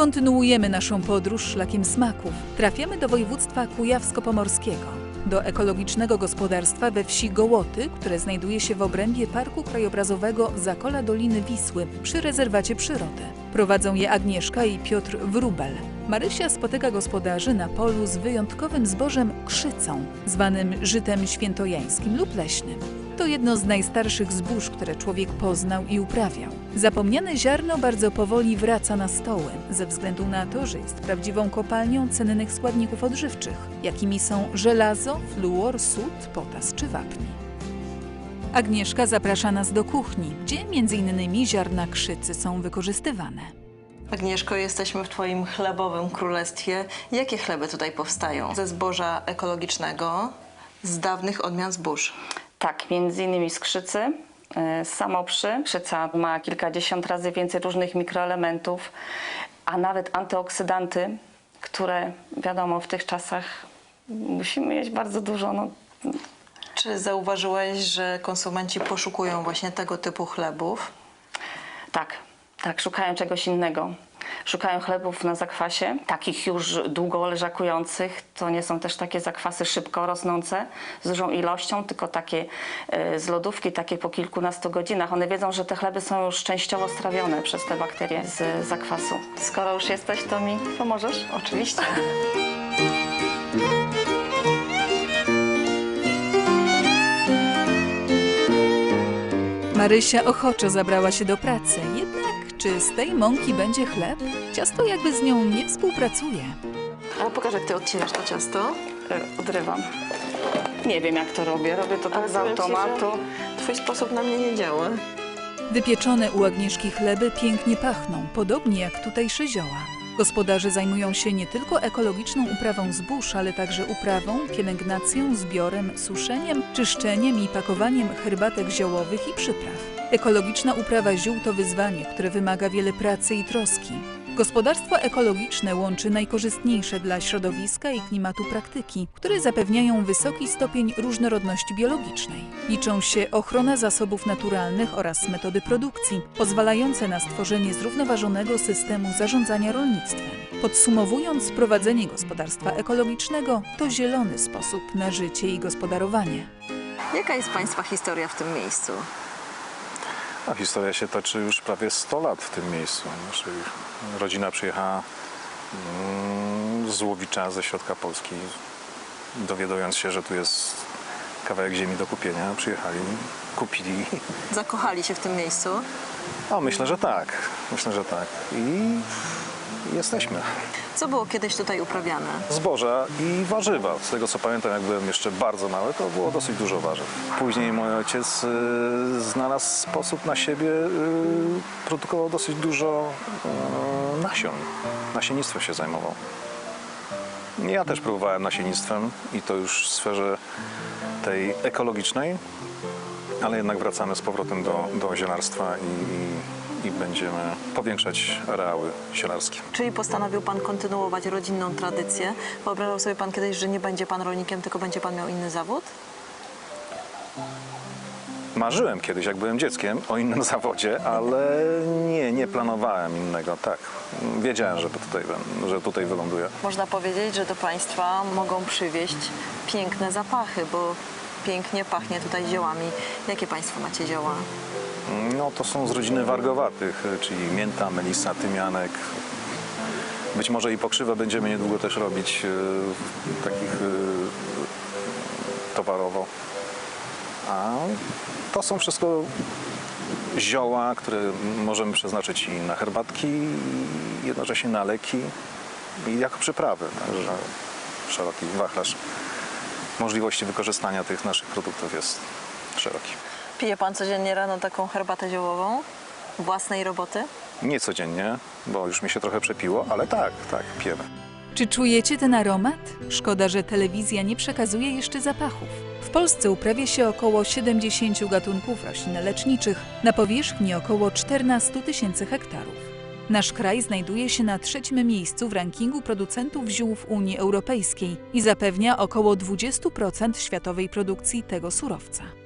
Kontynuujemy naszą podróż szlakiem smaków. Trafiamy do województwa kujawsko-pomorskiego, do ekologicznego gospodarstwa we wsi Gołoty, które znajduje się w obrębie Parku Krajobrazowego Zakola Doliny Wisły przy rezerwacie przyrody. Prowadzą je Agnieszka i Piotr Wrubel. Marysia spotyka gospodarzy na polu z wyjątkowym zbożem krzycą, zwanym żytem świętojańskim lub leśnym. To jedno z najstarszych zbóż, które człowiek poznał i uprawiał. Zapomniane ziarno bardzo powoli wraca na stoły, ze względu na to, że jest prawdziwą kopalnią cennych składników odżywczych, jakimi są żelazo, fluor, sód, potas czy wapń. Agnieszka zaprasza nas do kuchni, gdzie m.in. ziarna krzycy są wykorzystywane. Agnieszko, jesteśmy w Twoim chlebowym królestwie. Jakie chleby tutaj powstają? Ze zboża ekologicznego, z dawnych odmian zbóż. Tak, między innymi skrzycy, y, samoprzy. Krzyca ma kilkadziesiąt razy więcej różnych mikroelementów, a nawet antyoksydanty, które wiadomo w tych czasach musimy jeść bardzo dużo. No, Czy zauważyłeś, że konsumenci poszukują właśnie tego typu chlebów? tak, tak, szukają czegoś innego. Szukają chlebów na zakwasie, takich już długo leżakujących. To nie są też takie zakwasy szybko rosnące z dużą ilością, tylko takie y, z lodówki, takie po kilkunastu godzinach. One wiedzą, że te chleby są już częściowo strawione przez te bakterie z zakwasu. Skoro już jesteś, to mi pomożesz? Oczywiście. Marysia ochoczo zabrała się do pracy, jednak czy z tej mąki będzie chleb? Ciasto jakby z nią nie współpracuje. A pokaż, jak Ty odcinasz to ciasto. Y, Odrywam. Nie wiem, jak to robię. Robię to tak z automatu. Twój sposób na mnie nie działa. Wypieczone u Agnieszki chleby pięknie pachną, podobnie jak tutejsze zioła. Gospodarze zajmują się nie tylko ekologiczną uprawą zbóż, ale także uprawą, pielęgnacją, zbiorem, suszeniem, czyszczeniem i pakowaniem herbatek ziołowych i przypraw. Ekologiczna uprawa ziół to wyzwanie, które wymaga wiele pracy i troski. Gospodarstwo ekologiczne łączy najkorzystniejsze dla środowiska i klimatu praktyki, które zapewniają wysoki stopień różnorodności biologicznej. Liczą się ochrona zasobów naturalnych oraz metody produkcji, pozwalające na stworzenie zrównoważonego systemu zarządzania rolnictwem. Podsumowując, prowadzenie gospodarstwa ekologicznego to zielony sposób na życie i gospodarowanie. Jaka jest Państwa historia w tym miejscu? A historia się toczy już prawie 100 lat w tym miejscu. Rodzina przyjechała mm, z Łowicza, ze środka Polski. Dowiadując się, że tu jest kawałek ziemi do kupienia, przyjechali, kupili. Zakochali się w tym miejscu? O, myślę, że tak. Myślę, że tak. I jesteśmy. Co było kiedyś tutaj uprawiane? Zboża i warzywa. Z tego co pamiętam, jak byłem jeszcze bardzo mały, to było dosyć dużo warzyw. Później mój ojciec y, znalazł sposób na siebie, y, produkował dosyć dużo y, nasion. Nasiennictwem się zajmował. Ja też próbowałem nasiennictwem i to już w sferze tej ekologicznej, ale jednak wracamy z powrotem do, do zielarstwa i, i, i będziemy powiększać areały zielarskie. Czyli postanowił Pan kontynuować rodzinną tradycję? Wyobrażał sobie Pan kiedyś, że nie będzie Pan rolnikiem, tylko będzie Pan miał inny zawód? Marzyłem kiedyś, jak byłem dzieckiem, o innym zawodzie, ale nie, nie planowałem innego. Tak, wiedziałem, że tutaj, że tutaj wyląduję. Można powiedzieć, że do Państwa mogą przywieźć piękne zapachy, bo pięknie pachnie tutaj ziołami. Jakie Państwo macie zioła? No to są z rodziny wargowatych, czyli mięta, melisa, tymianek. Być może i pokrzywę będziemy niedługo też robić e, takich e, towarowo. A to są wszystko zioła, które możemy przeznaczyć i na herbatki, i jednocześnie na leki i jako przyprawy. Także szeroki wachlarz możliwości wykorzystania tych naszych produktów jest szeroki. Pije Pan codziennie rano taką herbatę ziołową? Własnej roboty? Nie codziennie, bo już mi się trochę przepiło, ale tak, tak, pijemy. Czy czujecie ten aromat? Szkoda, że telewizja nie przekazuje jeszcze zapachów. W Polsce uprawia się około 70 gatunków roślin leczniczych na powierzchni około 14 tysięcy hektarów. Nasz kraj znajduje się na trzecim miejscu w rankingu producentów ziół w Unii Europejskiej i zapewnia około 20% światowej produkcji tego surowca.